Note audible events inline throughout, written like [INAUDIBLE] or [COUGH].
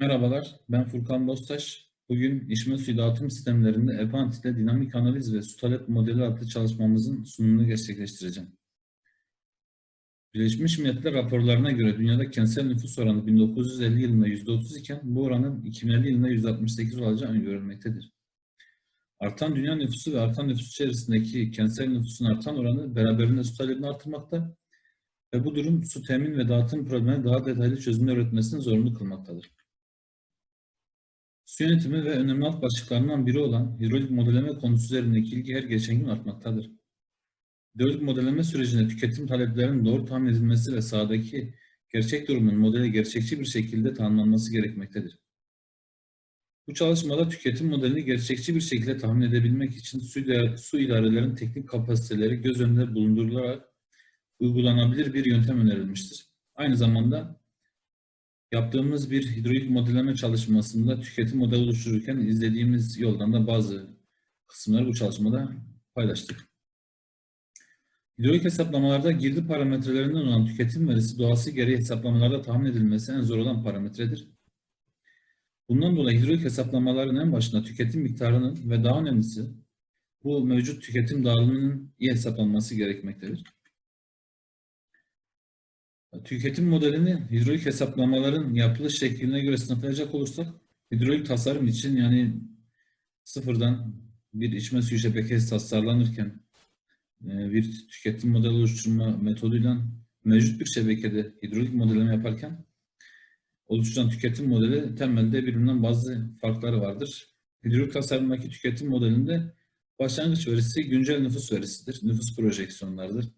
Merhabalar, ben Furkan Bostaş. Bugün içme suyu dağıtım sistemlerinde EPANT ile dinamik analiz ve su talep modeli adlı çalışmamızın sunumunu gerçekleştireceğim. Birleşmiş Milletler raporlarına göre dünyada kentsel nüfus oranı 1950 yılında %30 iken bu oranın 2050 yılında %68 olacağı öngörülmektedir. Artan dünya nüfusu ve artan nüfus içerisindeki kentsel nüfusun artan oranı beraberinde su talebini artırmakta ve bu durum su temin ve dağıtım problemine daha detaylı çözümler üretmesini zorunlu kılmaktadır. Yönetimi ve önemli alt başlıklarından biri olan hidrolik modelleme konusu üzerindeki ilgi her geçen gün artmaktadır. Hidrolik modelleme sürecinde tüketim taleplerinin doğru tahmin edilmesi ve sahadaki gerçek durumun modele gerçekçi bir şekilde tanımlanması gerekmektedir. Bu çalışmada tüketim modelini gerçekçi bir şekilde tahmin edebilmek için su, su idarelerinin teknik kapasiteleri göz önünde bulundurularak uygulanabilir bir yöntem önerilmiştir. Aynı zamanda yaptığımız bir hidrolik modelleme çalışmasında tüketim modeli oluştururken izlediğimiz yoldan da bazı kısımları bu çalışmada paylaştık. Hidrolik hesaplamalarda girdi parametrelerinden olan tüketim verisi doğası gereği hesaplamalarda tahmin edilmesi en zor olan parametredir. Bundan dolayı hidrolik hesaplamaların en başında tüketim miktarının ve daha önemlisi bu mevcut tüketim dağılımının iyi hesaplanması gerekmektedir. Tüketim modelini hidrolik hesaplamaların yapılış şekline göre sınıflayacak olursak, hidrolik tasarım için yani sıfırdan bir içme suyu şebekesi tasarlanırken e, bir tüketim modeli oluşturma metoduyla mevcut bir şebekede hidrolik modelleme yaparken oluşturan tüketim modeli temelde birbirinden bazı farkları vardır. Hidrolik tasarımdaki tüketim modelinde başlangıç verisi güncel nüfus verisidir, nüfus projeksiyonlardır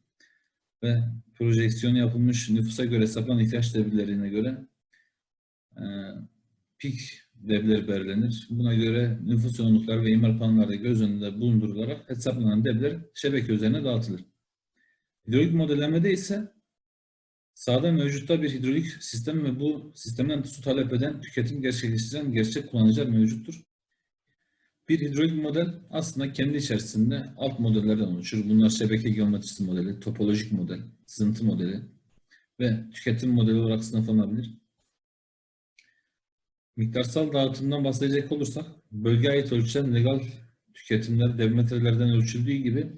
ve projeksiyon yapılmış nüfusa göre hesaplanan ihtiyaç devlerine göre e, pik devleri belirlenir. Buna göre nüfus yoğunlukları ve imar planları göz önünde bulundurularak hesaplanan devler şebeke üzerine dağıtılır. Hidrolik modellemede ise sahada mevcutta bir hidrolik sistem ve bu sistemden su talep eden, tüketim gerçekleştiren gerçek kullanıcılar mevcuttur. Bir hidrolik model aslında kendi içerisinde alt modellerden oluşur. Bunlar şebeke geometrisi modeli, topolojik model, sızıntı modeli ve tüketim modeli olarak sınıflanabilir. Miktarsal dağıtımdan bahsedecek olursak, bölgeye ait ölçülen legal tüketimler demetrelerden ölçüldüğü gibi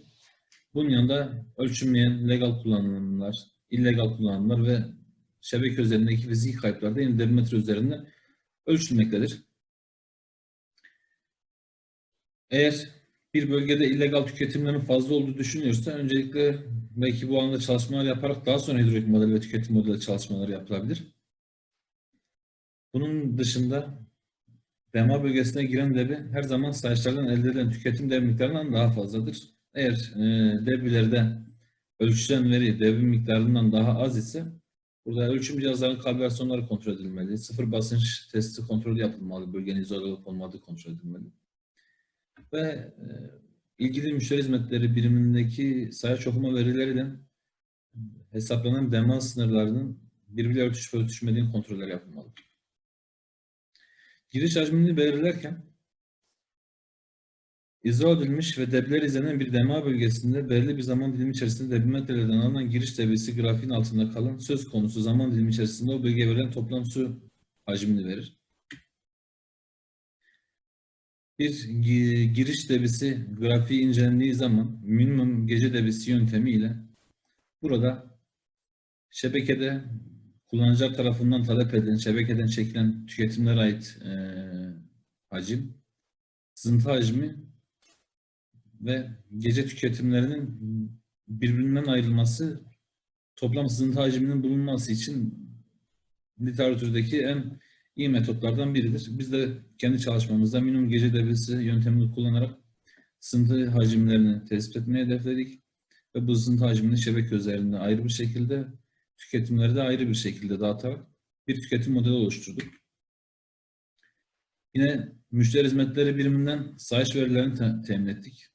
bunun yanında ölçülmeyen legal kullanımlar, illegal kullanımlar ve şebeke üzerindeki fiziki kayıplar da yine demetre üzerinde ölçülmektedir. Eğer bir bölgede illegal tüketimlerin fazla olduğu düşünüyorsa öncelikle belki bu alanda çalışmalar yaparak daha sonra hidrolik model ve tüketim modeli çalışmaları yapılabilir. Bunun dışında dema bölgesine giren debi her zaman sayaçlardan elde edilen tüketim dev miktarından daha fazladır. Eğer e, debilerde ölçülen veri devin miktarından daha az ise burada ölçüm cihazlarının kalibrasyonları kontrol edilmeli. Sıfır basınç testi kontrolü yapılmalı. Bölgenin izole olup olmadığı kontrol edilmeli ve e, ilgili müşteri hizmetleri birimindeki sayaç okuma verileriyle hesaplanan dema sınırlarının birbiriyle örtüşüp örtüşmediğini kontroller yapılmalı. Giriş hacmini belirlerken izole edilmiş ve debiler izlenen bir dema bölgesinde belirli bir zaman dilimi içerisinde debimetrelerden alınan giriş debisi grafiğin altında kalan söz konusu zaman dilimi içerisinde o bölgeye verilen toplam su hacmini verir bir giriş debisi grafiği incelendiği zaman minimum gece debisi yöntemiyle burada şebekede kullanıcılar tarafından talep edilen, şebekeden çekilen tüketimlere ait e, hacim, sızıntı hacmi ve gece tüketimlerinin birbirinden ayrılması toplam sızıntı hacminin bulunması için literatürdeki en iyi metotlardan biridir. Biz de kendi çalışmamızda minimum gece devresi yöntemini kullanarak sızıntı hacimlerini tespit etmeyi hedefledik. Ve bu sızıntı hacmini şebeke üzerinde ayrı bir şekilde, tüketimleri de ayrı bir şekilde dağıtarak bir tüketim modeli oluşturduk. Yine müşteri hizmetleri biriminden sayış verilerini te temin ettik.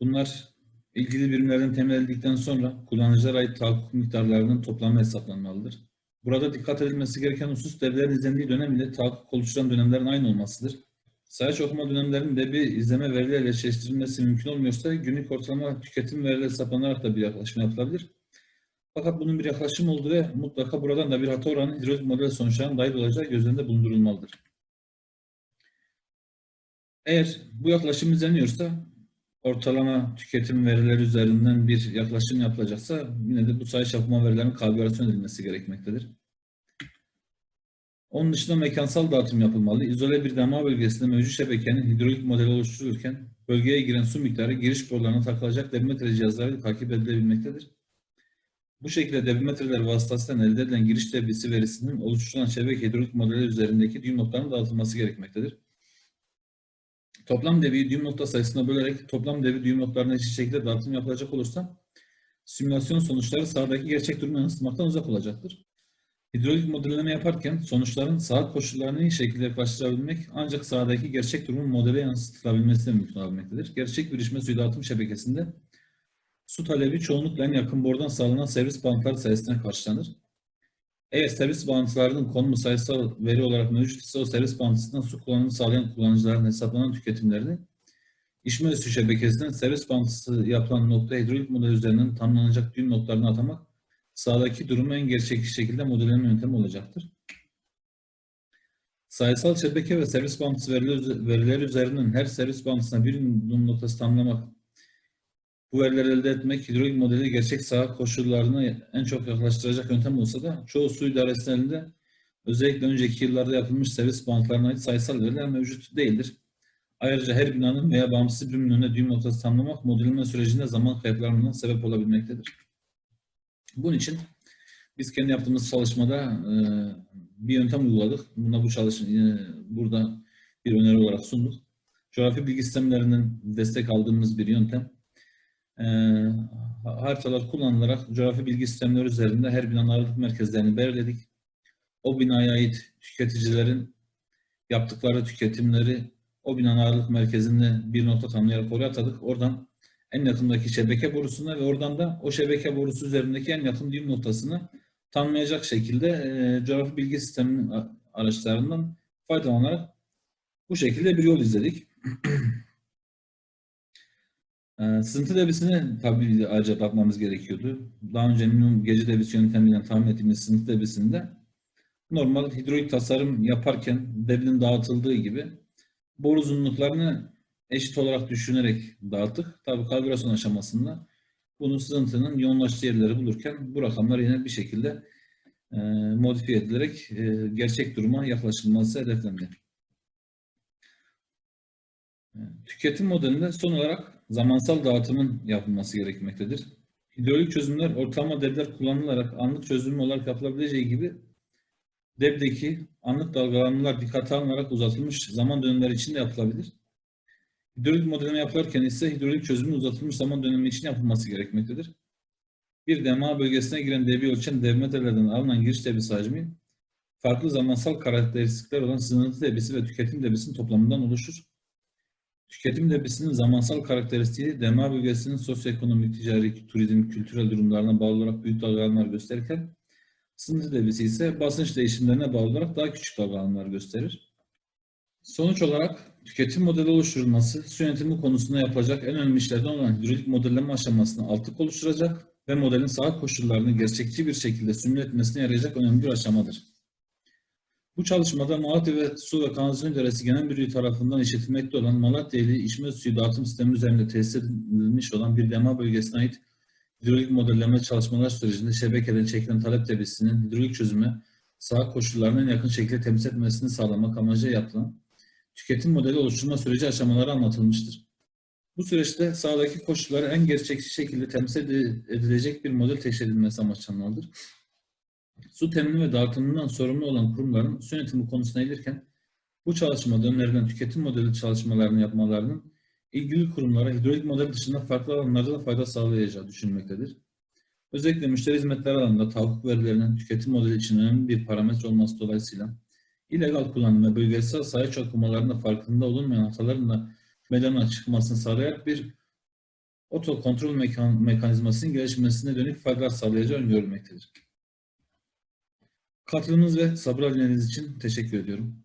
Bunlar ilgili birimlerden temin edildikten sonra kullanıcılara ait tahakkuk miktarlarının toplamı hesaplanmalıdır. Burada dikkat edilmesi gereken husus devlerin izlendiği dönem ile tahakkuk oluşturan dönemlerin aynı olmasıdır. Sayaç okuma dönemlerinde bir izleme verileriyle eşleştirilmesi mümkün olmuyorsa günlük ortalama tüketim verileri hesaplanarak da bir yaklaşım yapılabilir. Fakat bunun bir yaklaşım olduğu ve mutlaka buradan da bir hata oranı hidrolik model sonuçlarına dahil olacağı göz önünde bulundurulmalıdır. Eğer bu yaklaşım izleniyorsa ortalama tüketim verileri üzerinden bir yaklaşım yapılacaksa yine de bu sayı çarpma verilerinin kalibrasyon edilmesi gerekmektedir. Onun dışında mekansal dağıtım yapılmalı. İzole bir damar bölgesinde mevcut şebekenin hidrolik modeli oluşturulurken bölgeye giren su miktarı giriş borularına takılacak debimetre cihazlarıyla takip edilebilmektedir. Bu şekilde debimetreler vasıtasıyla elde edilen giriş debisi verisinin oluşturulan şebeke hidrolik modeli üzerindeki düğüm noktalarının dağıtılması gerekmektedir. Toplam debiyi düğüm nokta sayısına bölerek toplam debi düğüm noktalarına eşit şekilde dağıtım yapılacak olursa simülasyon sonuçları sahadaki gerçek durumu yansıtmaktan uzak olacaktır. Hidrolik modelleme yaparken sonuçların saha koşullarını iyi şekilde yaklaştırabilmek ancak sahadaki gerçek durumun modele yansıtılabilmesi de mümkün olabilmektedir. Gerçek bir içme suyu dağıtım şebekesinde su talebi çoğunlukla en yakın borudan sağlanan servis bağıntıları sayesinde karşılanır. Eğer servis bağıntılarının konumu sayısal veri olarak mevcut ise o servis bağıntısından su kullanımını sağlayan kullanıcıların hesaplanan tüketimlerini içme su şebekesinden servis bağıntısı yapılan nokta hidrolik model üzerinden tanımlanacak düğüm noktalarına atamak sağdaki durumu en gerçekçi şekilde modelleme yöntemi olacaktır. Sayısal şebeke ve servis bağıntısı verileri, üzerinden her servis bağıntısına bir düğüm noktası tanımlamak bu verileri elde etmek hidrolik modeli gerçek saha koşullarına en çok yaklaştıracak yöntem olsa da çoğu su idaresinde özellikle önceki yıllarda yapılmış servis bantlarına ait sayısal veriler mevcut değildir. Ayrıca her binanın veya bağımsız birimin önüne düğüm noktası tanımlamak modelleme sürecinde zaman kayıplarından sebep olabilmektedir. Bunun için biz kendi yaptığımız çalışmada e, bir yöntem uyguladık. Buna bu çalışma e, burada bir öneri olarak sunduk. Coğrafi bilgi sistemlerinden destek aldığımız bir yöntem e, haritalar kullanılarak coğrafi bilgi sistemleri üzerinde her binanın ağırlık merkezlerini belirledik. O binaya ait tüketicilerin yaptıkları tüketimleri o binanın ağırlık merkezinde bir nokta tanımlayarak oraya atadık. Oradan en yakındaki şebeke borusuna ve oradan da o şebeke borusu üzerindeki en yakın düğüm noktasını tanımlayacak şekilde e, coğrafi bilgi sisteminin araçlarından faydalanarak bu şekilde bir yol izledik. [CLEARS THROAT] Ee, sızıntı debisine tabii ayrıca bakmamız gerekiyordu. Daha önce minimum gece debisi yöntemiyle tahmin ettiğimiz sızıntı debisinde normal hidrolik tasarım yaparken debinin dağıtıldığı gibi boru uzunluklarını eşit olarak düşünerek dağıttık. Tabii kalibrasyon aşamasında bunun sızıntının yoğunlaştığı yerleri bulurken bu rakamlar yine bir şekilde e, modifiye edilerek e, gerçek duruma yaklaşılması hedeflendi. Tüketim modelinde son olarak zamansal dağıtımın yapılması gerekmektedir. Hidrolik çözümler ortalama debler kullanılarak anlık çözüm olarak yapılabileceği gibi debdeki anlık dalgalanmalar dikkate alınarak uzatılmış zaman dönemleri için de yapılabilir. Hidrolik modelleme yaparken ise hidrolik çözümün uzatılmış zaman dönemi için yapılması gerekmektedir. Bir dema bölgesine giren debi ölçen debimetrelerden alınan giriş debisi hacmi farklı zamansal karakteristikler olan sınırlı debisi ve tüketim debisinin toplamından oluşur. Tüketim debisinin zamansal karakteristiği dema bölgesinin sosyoekonomik, ticari, turizm, kültürel durumlarına bağlı olarak büyük dalgalanmalar gösterirken sınırlı debisi ise basınç değişimlerine bağlı olarak daha küçük dalgalanmalar gösterir. Sonuç olarak tüketim modeli oluşturulması su yönetimi konusunda yapılacak en önemli işlerden olan hidrolik modelleme aşamasını altık oluşturacak ve modelin sağ koşullarını gerçekçi bir şekilde simüle etmesine yarayacak önemli bir aşamadır. Bu çalışmada Malatya ve Su ve Kanalizasyon İdaresi Genel Müdürlüğü tarafından işletilmekte olan Malatya ili içme suyu dağıtım sistemi üzerinde tesis edilmiş olan bir dema bölgesine ait hidrolik modelleme çalışmalar sürecinde şebekeden çekilen talep debisinin hidrolik çözüme sağ koşullarına en yakın şekilde temsil etmesini sağlamak amacıyla yapılan tüketim modeli oluşturma süreci aşamaları anlatılmıştır. Bu süreçte sağdaki koşulları en gerçekçi şekilde temsil edilecek bir model teşkil edilmesi amaçlanmalıdır. Su temini ve dağıtımından sorumlu olan kurumların su yönetimi konusuna ilirken bu çalışmada önerilen tüketim modeli çalışmalarını yapmalarının ilgili kurumlara hidrolik model dışında farklı alanlarda da fayda sağlayacağı düşünülmektedir. Özellikle müşteri hizmetleri alanında tahakkuk verilerinin tüketim modeli için önemli bir parametre olması dolayısıyla illegal kullanım ve bölgesel sayaç okumalarında farkında olunmayan hataların da meydana çıkmasını sağlayarak bir oto kontrol mekan mekanizmasının gelişmesine dönük faydalar sağlayacağı öngörülmektedir. Katılımınız ve sabırla dinlediğiniz için teşekkür ediyorum.